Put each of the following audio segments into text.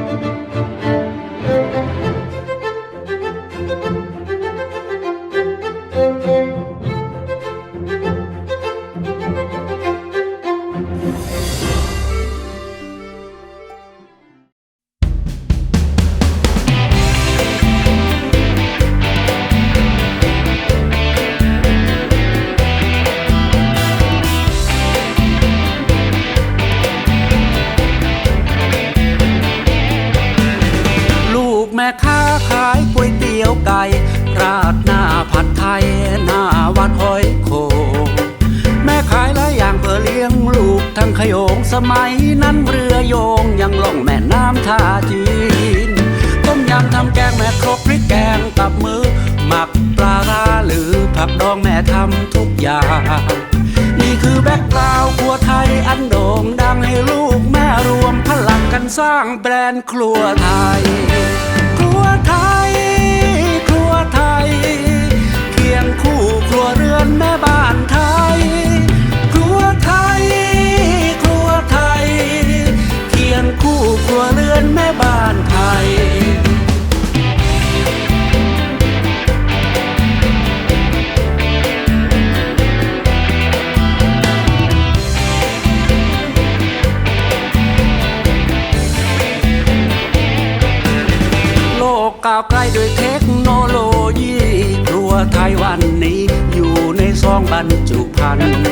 ลู ยวไก่ราดหน้าผัดไทยหน้าวัดหอยโขแม่ขายหลายอย่างเพื่อเลี้ยงลูกทั้งขโยงสมัยนั้นเรือโยงยังล่องแม่น้ำท่าจีน ต้มยำทำแกงแม่ครกพริกแกงกับมือ หมักปลาร้าหรือผักดองแม่ทำทุกอย่างนี่คือแบ็คกราวครัวไทยอันโด่งดังให้ลูกแม่รวมพลังกันสร้างแบรนด์ครัวไทย ครัวไทย เทคโนโลยี ครัวไทยวันนี้อยู่ในซองบรรจุภัณฑ์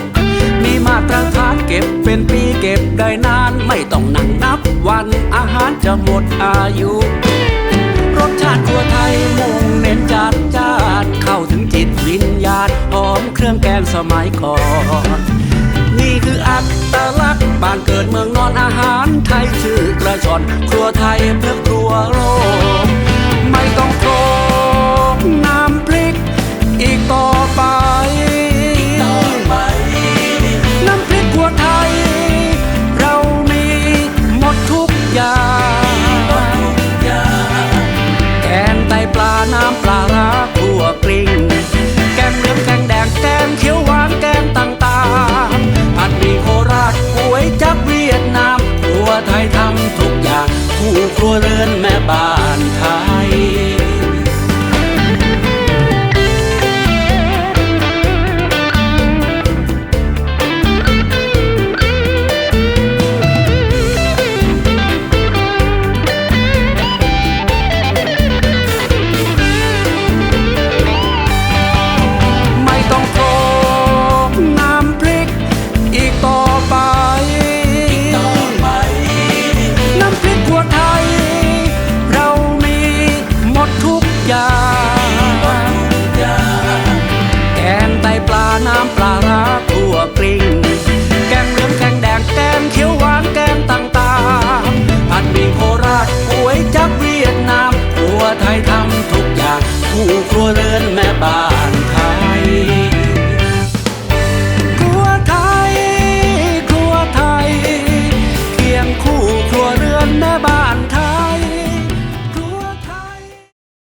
มีมาตรฐานเก็บเป็นปีเก็บได้นาน ไม่ต้องนั่งนับวันอาหารจะหมดอายุ รสชาติครัวไทยมุ่งเน้นจัดจ้านเข้าถึงจิตวิญญาณหอมเครื่องแกงสมัยก่อนนี่คืออัตลักษณ์บ้านเกิดเมืองนอนอาหารไทยชื่อกระชอน ครัวไทยเพื่อครัวโลก เวียดนามครัวไทยทำทุกอย่างคู่ครัวเรือนแม่บ้านไทย อ